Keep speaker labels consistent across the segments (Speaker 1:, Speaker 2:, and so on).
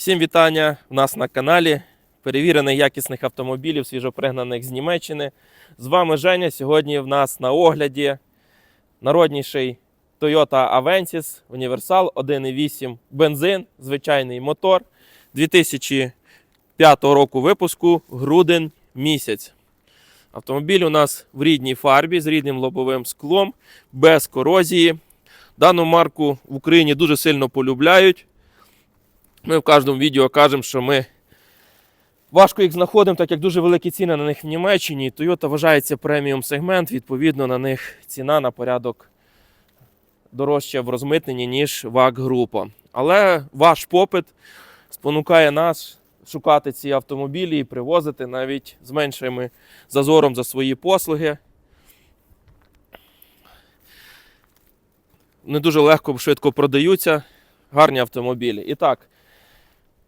Speaker 1: Всім вітання у нас на каналі. Перевірених якісних автомобілів, свіжопригнаних з Німеччини. З вами Женя. Сьогодні в нас на огляді народніший Toyota Avensis Універсал 1.8 бензин, звичайний мотор 2005 року випуску, грудень місяць. Автомобіль у нас в рідній фарбі з рідним лобовим склом, без корозії. Дану марку в Україні дуже сильно полюбляють. Ми в кожному відео кажемо, що ми важко їх знаходимо, так як дуже великі ціни на них в Німеччині. І Toyota вважається преміум сегмент, відповідно, на них ціна на порядок дорожча в розмитненні, ніж ВАГ група. Але ваш попит спонукає нас шукати ці автомобілі і привозити навіть з меншим зазором за свої послуги. Не дуже легко швидко продаються гарні автомобілі. І так,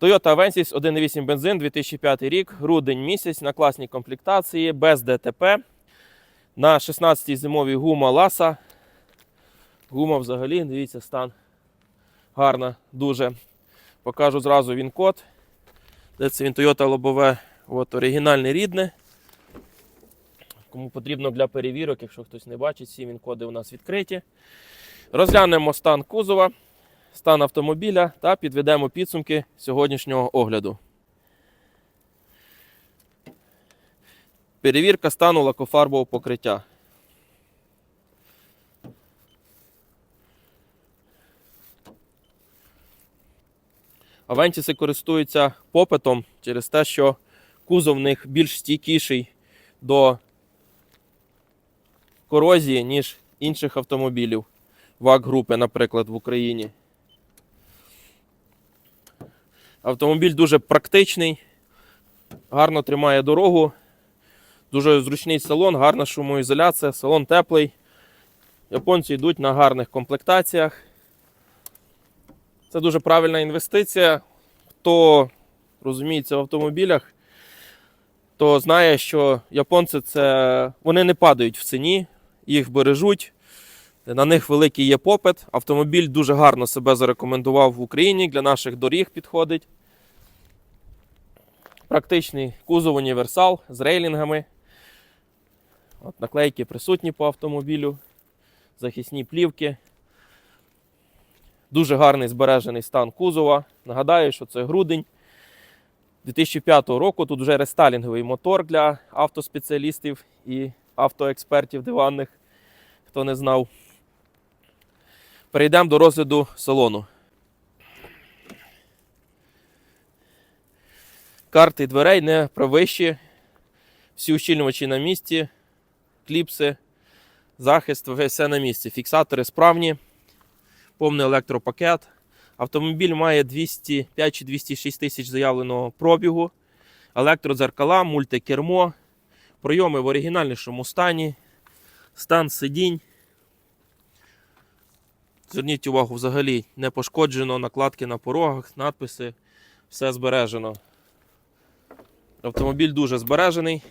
Speaker 1: Toyota Avensis 1.8 бензин 2005 рік, грудень місяць на класній комплектації, без ДТП. На 16-й зимовій гума Ласа. Гума взагалі, дивіться, стан гарна, дуже. Покажу зразу він код. Де це він Toyota лобове, от оригінальне рідне. Кому потрібно для перевірок, якщо хтось не бачить, всі він коди у нас відкриті. Розглянемо стан кузова стан автомобіля та підведемо підсумки сьогоднішнього огляду. Перевірка стану лакофарбового покриття. Авентіси користуються попитом через те, що кузов в них більш стійкіший до корозії, ніж інших автомобілів ВАГ-групи, наприклад, в Україні. Автомобіль дуже практичний, гарно тримає дорогу, дуже зручний салон, гарна шумоізоляція, салон теплий. Японці йдуть на гарних комплектаціях. Це дуже правильна інвестиція. Хто розуміється в автомобілях, то знає, що японці це вони не падають в ціні, їх бережуть. На них великий є попит. Автомобіль дуже гарно себе зарекомендував в Україні, для наших доріг підходить. Практичний кузов універсал з рейлінгами. От наклейки присутні по автомобілю, захисні плівки. Дуже гарний збережений стан кузова. Нагадаю, що це грудень 2005 року. Тут вже рестайлінговий мотор для автоспеціалістів і автоекспертів диванних, хто не знав. Перейдемо до розгляду салону. Карти дверей не провищі. Всі ущільнювачі на місці, кліпси, захист, все на місці. Фіксатори справні, повний електропакет. Автомобіль має 205 чи 206 тисяч заявленого пробігу, електродзеркала, мультикермо, пройоми в оригінальнішому стані, стан сидінь. Зверніть увагу, взагалі не пошкоджено, накладки на порогах, надписи, все збережено. Автомобіль дуже збережений.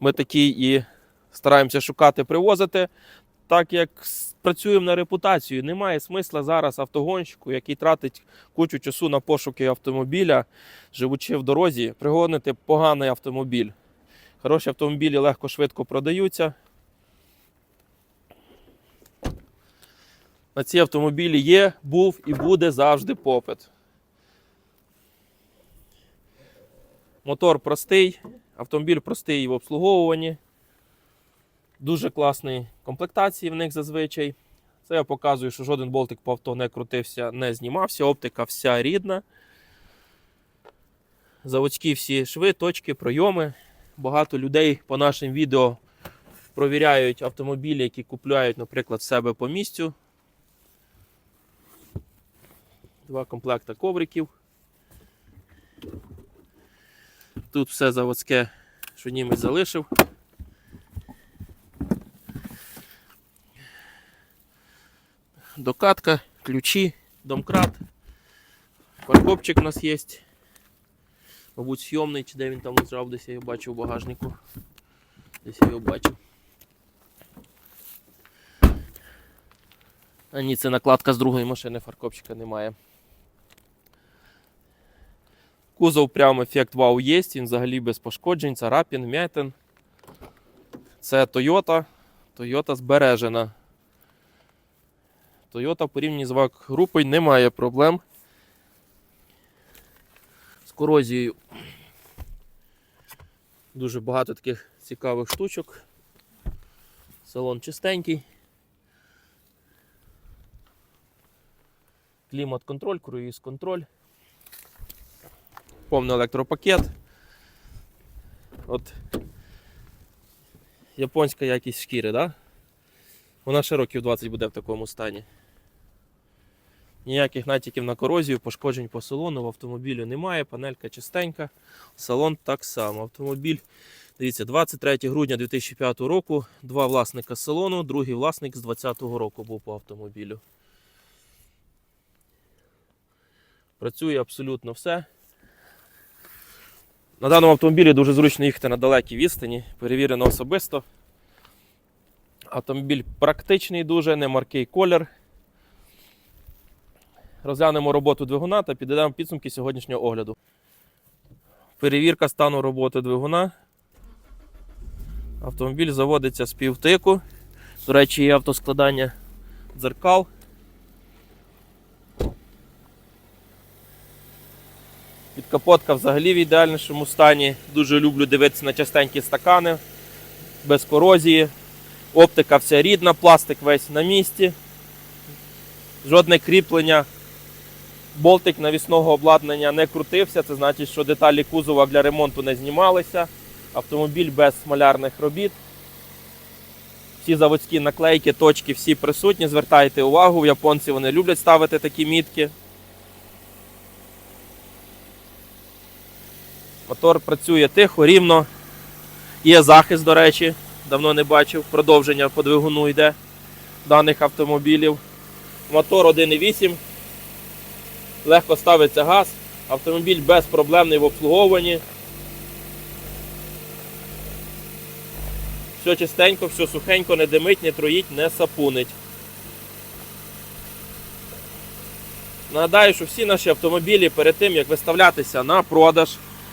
Speaker 1: Ми такий і стараємося шукати, привозити, так як працюємо на репутацію. Немає смисла зараз автогонщику, який тратить кучу часу на пошуки автомобіля, живучи в дорозі, пригонити поганий автомобіль. Хороші автомобілі легко швидко продаються. На ці автомобілі є, був і буде завжди попит. Мотор простий, автомобіль простий в обслуговуванні. Дуже класні комплектації в них зазвичай. Це я показую, що жоден болтик по авто не крутився, не знімався, оптика вся рідна. Заводські всі шви, точки, пройоми. Багато людей по нашим відео провіряють автомобілі, які купляють, наприклад, себе по місцю. Два комплекта ковриків. Тут все заводське, що німець залишив. Докатка, ключі, домкрат. Паркопчик у нас є. Мабуть, сйомний, чи де він там лежав, десь я його бачив у багажнику. Десь я його бачив. А ні, це накладка з другої машини, фаркопчика немає. Кузов прям ефект вау є, він взагалі без пошкоджень, царапін, м'ятин. Це Toyota. Toyota збережена. Toyota в порівнянні з ВАК групою немає проблем з корозією. Дуже багато таких цікавих штучок. Салон чистенький. Клімат-контроль, круїз-контроль. Повний електропакет. От японська якість шкіри, да? Вона ще років 20 буде в такому стані. Ніяких натяків на корозію, пошкоджень по салону в автомобілю немає, панелька чистенька, салон так само. Автомобіль, дивіться, 23 грудня 2005 року, два власника салону, другий власник з 2020 року був по автомобілю. Працює абсолютно все. На даному автомобілі дуже зручно їхати на далекій відстані, перевірено особисто. Автомобіль практичний дуже, не маркий колір. Розглянемо роботу двигуна та підведемо підсумки сьогоднішнього огляду. Перевірка стану роботи двигуна. Автомобіль заводиться з півтику. До речі, є автоскладання дзеркал. Підкапотка взагалі в ідеальнішому стані. Дуже люблю дивитися на частенькі стакани, без корозії. Оптика вся рідна, пластик весь на місці. Жодне кріплення. Болтик навісного обладнання не крутився. Це значить, що деталі кузова для ремонту не знімалися. Автомобіль без смолярних робіт. Всі заводські наклейки, точки, всі присутні. Звертайте увагу, в японці вони люблять ставити такі мітки. Мотор працює тихо, рівно. Є захист, до речі, давно не бачив. Продовження по двигуну йде даних автомобілів. Мотор 1,8. Легко ставиться газ. Автомобіль безпроблемний в обслуговуванні. Все чистенько, все сухенько, не димить, не троїть, не сапунить. Нагадаю, що всі наші автомобілі перед тим, як виставлятися на продаж,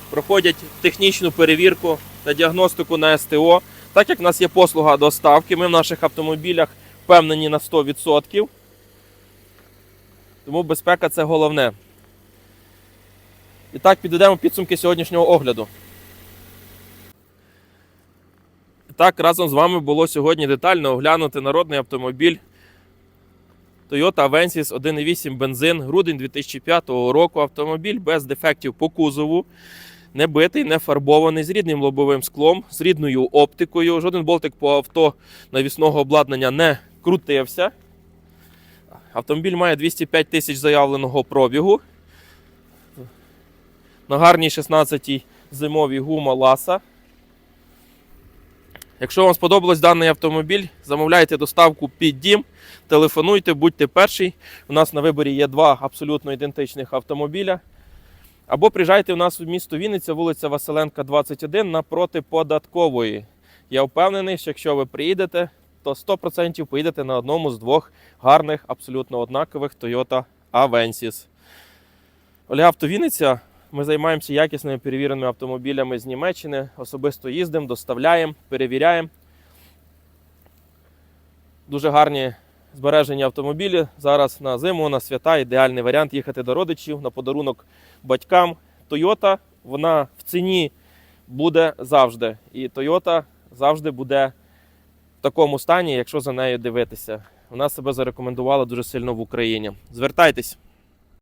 Speaker 1: проходять технічну перевірку та діагностику на СТО. Так як в нас є послуга доставки, ми в наших автомобілях впевнені на 100%. Тому безпека це головне. І так, підведемо підсумки сьогоднішнього огляду. І так, разом з вами було сьогодні детально оглянути народний автомобіль Toyota Avensis 1.8 бензин, грудень 2005 року. Автомобіль без дефектів по кузову, не битий, не фарбований, з рідним лобовим склом, з рідною оптикою. Жоден болтик по авто навісного обладнання не крутився. Автомобіль має 205 тисяч заявленого пробігу. На гарній 16-й зимовій гума ласа. Якщо вам сподобалось даний автомобіль, замовляйте доставку під дім, телефонуйте, будьте перший. У нас на виборі є два абсолютно ідентичних автомобіля. Або приїжджайте у нас у місто Вінниця, вулиця Василенка, 21 напроти податкової. Я впевнений, що якщо ви приїдете, то 100% поїдете на одному з двох гарних, абсолютно однакових Toyota Avensis. Ольга Авто Вінниця. Ми займаємося якісними перевіреними автомобілями з Німеччини. Особисто їздимо, доставляємо, перевіряємо. Дуже гарні збережені автомобілі. Зараз на зиму, на свята ідеальний варіант їхати до родичів на подарунок батькам. Toyota, вона в ціні буде завжди. І Toyota завжди буде в такому стані, якщо за нею дивитися. Вона себе зарекомендувала дуже сильно в Україні. Звертайтесь.